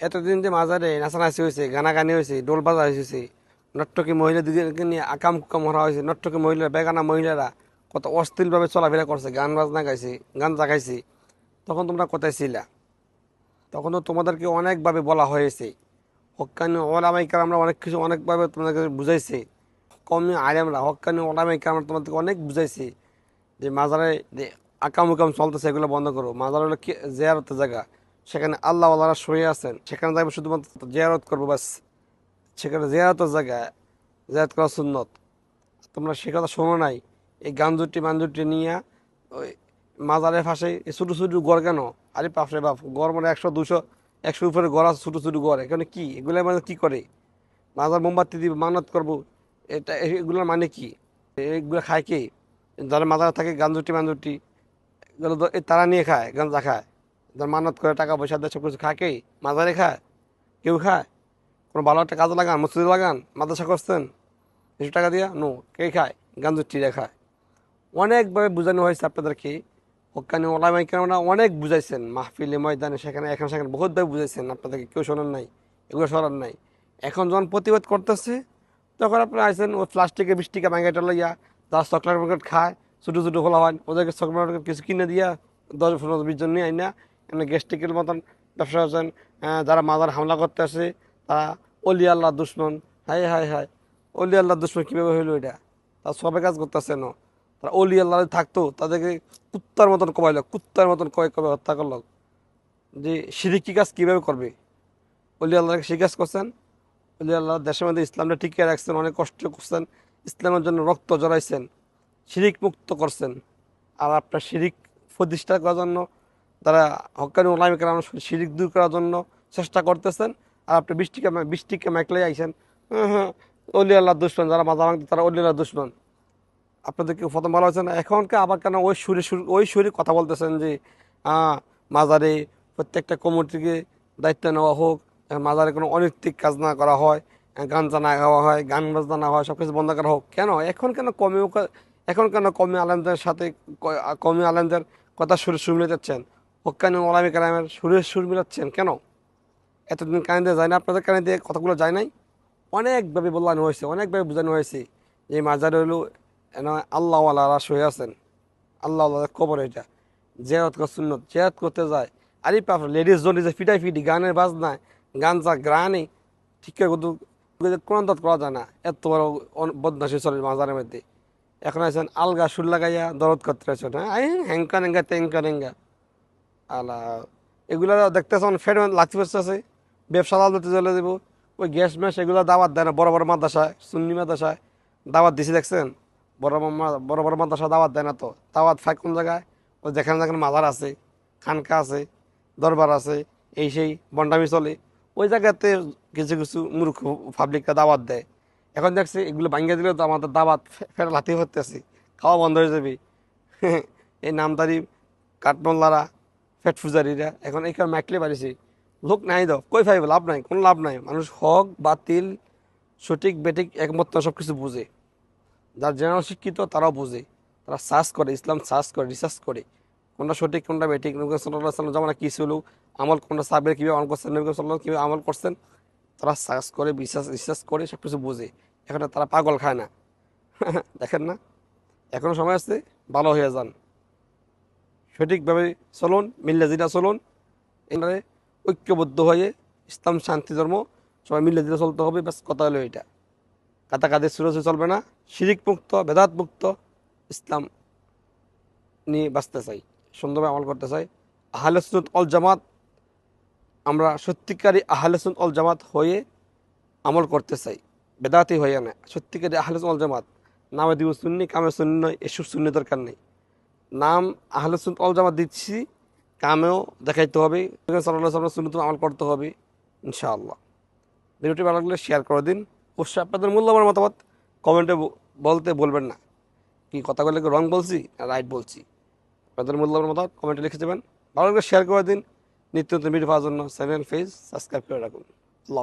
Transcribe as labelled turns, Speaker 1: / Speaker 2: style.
Speaker 1: এতদিন যে মাজারে নাচানাচি হয়েছে গানাগানি হয়েছে ডোল বাজা হয়েছে নর্তকী মহিলাদেরকে নিয়ে আকাম কুকাম করা হয়েছে নর্তকী মহিলা, বেগানা মহিলারা কত অস্থিরভাবে চলাফেরা করছে গান বাজনা গাইছে, গান জাগাইছে। তখন তোমরা কোথায় ছিলা? তখন তো তোমাদেরকে অনেকভাবে বলা হয়েছে। হকানি ওলামাইকার আমরা অনেক কিছু অনেকভাবে তোমাদেরকে বুঝাইছে। কমি আলেমরা, হকানি ওলামাইকার আমরা তোমাদেরকে অনেক বুঝাইছি যে, মাজারে যে আকাম উকাম চলতেছে, এগুলো বন্ধ করো। মাজার হলো কি জেয়ারতের জায়গা। সেখানে আল্লাহ আল্লাহরা শুয়ে আছেন। সেখানে যাইবো শুধুমাত্র জেয়ারত করব, বাস। সেখানে জেয়ারতের জায়গায় জেয়ারত করা সুন্নত। তোমরা সে কথা শোনো নাই। এই গাঞ্জুটি মাঞ্জুটি নিয়ে ওই মাজারের পাশে এই ছোটো ছোটো গড় কেন? আরে বাপরে বাপ গড় মানে একশো, দুশো, একশো উপরে গড় আছে, ছোটো ছোটো গড় এখানে কী? এগুলো মানে কী করে? মাজার মোমবাতি দিব মানত করব। এটা, এগুলোর মানে কি? এগুলো খায় কি? যারা মাজারে থাকে, গাঞ্জুটি মাঞ্জুটি, এগুলো তারা নিয়ে খায়, গাঞ্জা খায়। যারা মানত করে টাকা পয়সা দেয় সব কিছু খায় কে? মাজারে খায় কেউ খায় কোনো ভালো একটা কাজে লাগান, মসজিদে লাগান, মাদ্রাসা করছেন কিছু টাকা দিয়া, নো, কে খায়? গাঞ্জুটিরা খায়। অনেকভাবে বোঝানো হয়েছে আপনাদেরকে হকানি ওলামাই কেননা অনেক বুঝাইছেন, মাহফিলে, ময়দানে, সেখানে, এখানে, সেখানে, বহুতভাবে বুঝাইছেন আপনাদেরকে কেউ শোনার নাই? এগুলো শোনার নাই। এখন যখন প্রতিবাদ করতেছে, তখন আপনারা আইসেন ওই প্লাস্টিকে বিশ টাকা লইয়া, যারা চকলেট প্যাকেট খায়, ছোটো ছোটো খোলা হয় ওদেরকে চকলেট প্যাকেট কিছু কিনে দিয়া, দশ, পনেরো, বিশ জন নিয়ে আইনা গ্যাস্ট্রিকের মতন ব্যবসা আছেন যারা মাজার হামলা করতে আসে, তারা অলি আল্লাহ দুশ্মন। হাই হাই হাই অলি আল্লাহ দুশ্মন কীভাবে হইল এটা? তারা সবে কাজ করতেছে না। তারা অলি আল্লাহ থাকতো, তাদেরকে কুত্তার মতন কমাইল কুত্তার মতন কয়ে কবে হত্যা করল যে সিরিকি কাজ কীভাবে করবে? অলি আল্লাহকে সেই কাজ করছেন? অলি আল্লাহ দেশের মধ্যে ইসলামটা টিকিয়ে রাখছেন, অনেক কষ্ট করছেন, ইসলামের জন্য রক্ত জড়াইছেন শিরিক মুক্ত করছেন। আর আপনার শিরিক প্রতিষ্ঠা করার জন্য তারা হকানি ওলামিক শিরিক দূর করার জন্য চেষ্টা করতেছেন। আর আপনি বৃষ্টিকে বৃষ্টিকে মাইকলে আইছেন। হ্যাঁ হ্যাঁ। অলি আল্লাহ দুশ্মন যারা মাজা ভাঙতে তারা অলি আল্লাহ দুশ্মন আপনাদেরকে প্রথম ভালো হয়েছে না? এখনকে আবার কেন ওই সুরে সুর ওই সুরে কথা বলতেছেন যে আহ, মাজারে প্রত্যেকটা কমিটিকে দায়িত্ব নেওয়া হোক। মাজারে কোনো অনৈতিক কাজ না করা হয়। আহ, গাঞ্জা না খাওয়া হয় গান বাজনা না হয় সব কিছু বন্ধ করা হোক। কেন? এখন কেন কমে এখন কেন কমে আলেমদের সাথে কমে আলেমদের কথা সুরে সুর মিলাচ্ছেন হকানি ওলামী কালামের সুরে সুর মিলাচ্ছেন। কেন? এতদিন কানে দিয়ে যায় না, আপনাদের কানে দিয়ে কথাগুলো যায় নাই? অনেকভাবে বলানো হয়েছে, অনেকভাবে বোঝানো হয়েছে যে মাজারে হলো এন আল্লাহওয়ালারা শুয়ে আছেন। আল্লাহ আল্লাহ কবর এটা। কর সুন্নত জেরাত করতে যায়। আরে পাপ লেডিস যে ফিটাই ফিটি, গানের বাজনায় গান যা গ্রানে, ঠিক করে তৎ করা যায় না। এত বড় বদমাশি চলে মাজারের মধ্যে। এখন আছেন আলগা সুর লাগাইয়া দরদ করতে আছেন হ্যাঁ হ্যাঙ্কা নেঙ্গা, তেঙ্কা নেঙ্গা। আলা, এগুলো দেখতেছেন, ফের লাঠি আছে ব্যবসা দালতে চলে দেবো ওই গ্যাস ম্যাস এগুলো দাওয়াত দেয় না, বড় বড় মাদ্রাসায়, সুন্নি মাদ্রাসায় দাওয়াত দিছি, দেখছেন? বড় বড় বড় মাদ্রাসা দাওয়াত দেয় না তো। দাওয়াত ফাই কোন জায়গায়? ওই যেখানে যেখানে মাজার আছে, খানকা আছে, দরবার আছে, এই সেই বন্ডামি চলে। ওই জায়গাতে কিছু কিছু মূর্খ পাবলিকরা দাওয়াত দেয়। এখন দেখছি এগুলো ভাঙ্গিয়ে দিলে তো আমাদের দাওয়াত ফের লাথি হতেছে খাওয়া বন্ধ হয়ে যাবে। এই নামদারি কাঠমোল্লারা ফেট ফুজারিরা এখন এই এখানে মাইকলে পারিছি লোক নাই দাও কই ফাইব লাভ নাই, কোনো লাভ নাই। মানুষ হক, বাতিল, সঠিক বেটিক একমত সব কিছু বুঝে। যার জেনারেল শিক্ষিত, তারাও বুঝে। তারা সার্চ করে, ইসলাম সার্চ করে রিসার্চ করে। কোনটা সঠিক, কোনটা নবী সাল্লাহ যেমন কী ছিল? আমল কোনটা সাবের কীভাবে আমল করছেন? নবী কীভাবে আমল করছেন? তারা সার্চ করে বিশ্বাস রিসার্চ করে সব কিছু বুঝে। এখন তারা পাগল খায় না। দেখেন না? এখনও সময় আছে, ভালো হয়ে যান। সঠিকভাবে চলুন মিল্লাজিরা চলুন। এনারে ঐক্যবদ্ধ হয়ে ইসলাম শান্তি ধর্ম সবাই মিল্লাজিরা চলতে হবে, ব্যাস কথা হলো এটা। কাতা কাদের সুরসে চলবে না শিরিক মুক্ত বেদাত মুক্ত ইসলাম নিয়ে বাঁচতে চাই, সুন্দরভাবে আমল করতে চাই। আহলে সুনত অল জামাত, আমরা সত্যিকারী আহলে সুনত অল জামাত হয়ে আমল করতে চাই, বেদাতি হয়ে না, সত্যিকারী আহলে সুনত অল জামাত। নামে দিব সুন্নি কামে সুন্নি নয়, এসব সুন্নি দরকার নেই। নাম আহলে সুনত অল জামাত দিচ্ছি। কামেও দেখাইতে হবে। সাল্লাহ সুন্নত আমল করতে হবে, ইনশাআল্লাহ। ভিডিওটি ভালো লাগলে শেয়ার করে দিন। অবশ্যই আপনাদের মূল্যবান মতামত কমেন্টে বলতে বলবেন না। কি কথাগুলো রং বলছি না রাইট বলছি? আপনাদের মূল্যবান মতামত কমেন্টে লিখে দেবেন। ভালো লাগলে শেয়ার করে দিন। নিত্য নতুন ভিডিও পাওয়ার জন্য চ্যানেল পেজ সাবস্ক্রাইব করে রাখুন। আল্লাহ